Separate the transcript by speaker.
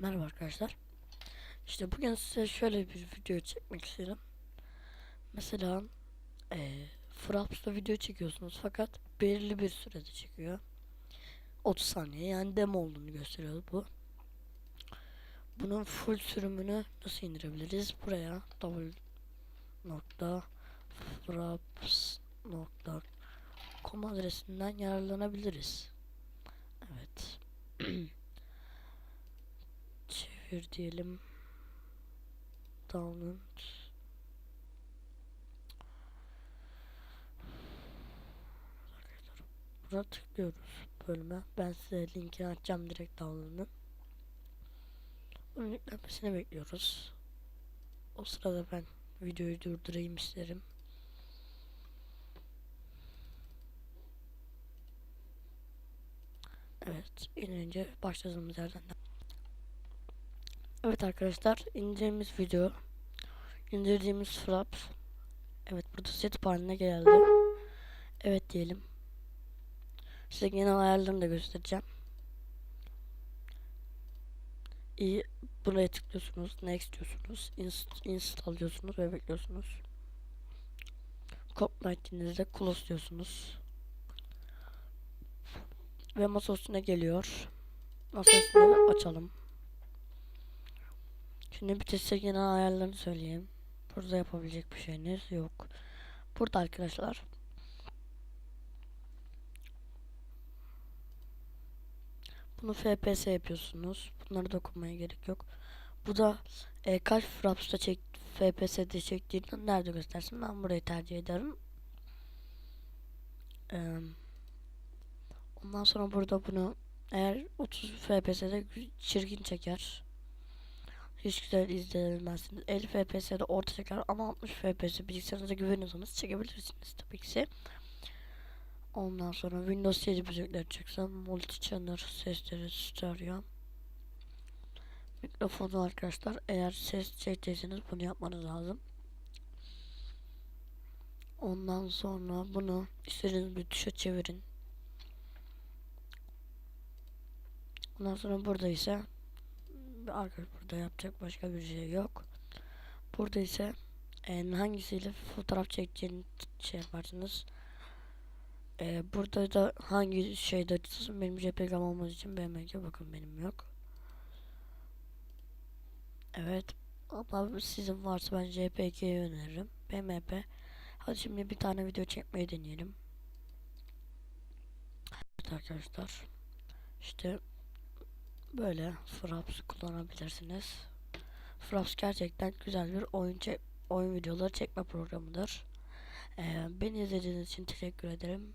Speaker 1: Merhaba arkadaşlar. İşte bugün size şöyle bir video çekmek istedim. Mesela eee Fraps'ta video çekiyorsunuz fakat belirli bir sürede çekiyor. 30 saniye yani demo olduğunu gösteriyor bu. Bunun full sürümünü nasıl indirebiliriz? Buraya www.fraps.com adresinden yararlanabiliriz. Evet. Çevir diyelim. Download. Buna tıklıyoruz bölüme. Ben size linkini açacağım direkt download'unu. Bunun yüklenmesini bekliyoruz. O sırada ben videoyu durdurayım isterim. Evet, inince başladığımız yerden Evet arkadaşlar indirdiğimiz video indirdiğimiz Fraps Evet burada set haline geldi. Evet diyelim. Size genel ayarlarını da göstereceğim. İyi buraya tıklıyorsunuz next diyorsunuz inst install diyorsunuz ve bekliyorsunuz. Copyright dediğinizde close diyorsunuz. Ve masa üstüne geliyor. Masa üstüne açalım Şimdi bir teste genel ayarlarını söyleyeyim. Burada yapabilecek bir şeyiniz yok. Burada arkadaşlar. Bunu FPS yapıyorsunuz. Bunları dokunmaya gerek yok. Bu da e, kaç fraps'ta çek FPS'de çektiğini nerede göstersin? Ben burayı tercih ederim. Ee, ondan sonra burada bunu eğer 30 FPS'de çirkin çeker hiç güzel izlenilmezsiniz. 50 FPS'de orta çeker ama 60 FPS bilgisayarınıza güveniyorsanız çekebilirsiniz tabii ki. Ondan sonra Windows 7 müzikleri çeksem multi channel sesleri stereo. Mikrofonu arkadaşlar eğer ses çekecekseniz bunu yapmanız lazım. Ondan sonra bunu istediğiniz bir tuşa çevirin. Ondan sonra burada ise arkadaş burada yapacak başka bir şey yok. Burada ise e, hangisiyle fotoğraf çekeceğini şey yaparsınız. E, burada da hangi şeyde açılsın benim JPEG olmadığı için BMG bakın benim yok. Evet ama sizin varsa ben JPG'yi öneririm. BMP. Hadi şimdi bir tane video çekmeyi deneyelim. Evet arkadaşlar. İşte böyle Fraps kullanabilirsiniz. Fraps gerçekten güzel bir oyun oyun videoları çekme programıdır. Ee, beni izlediğiniz için teşekkür ederim.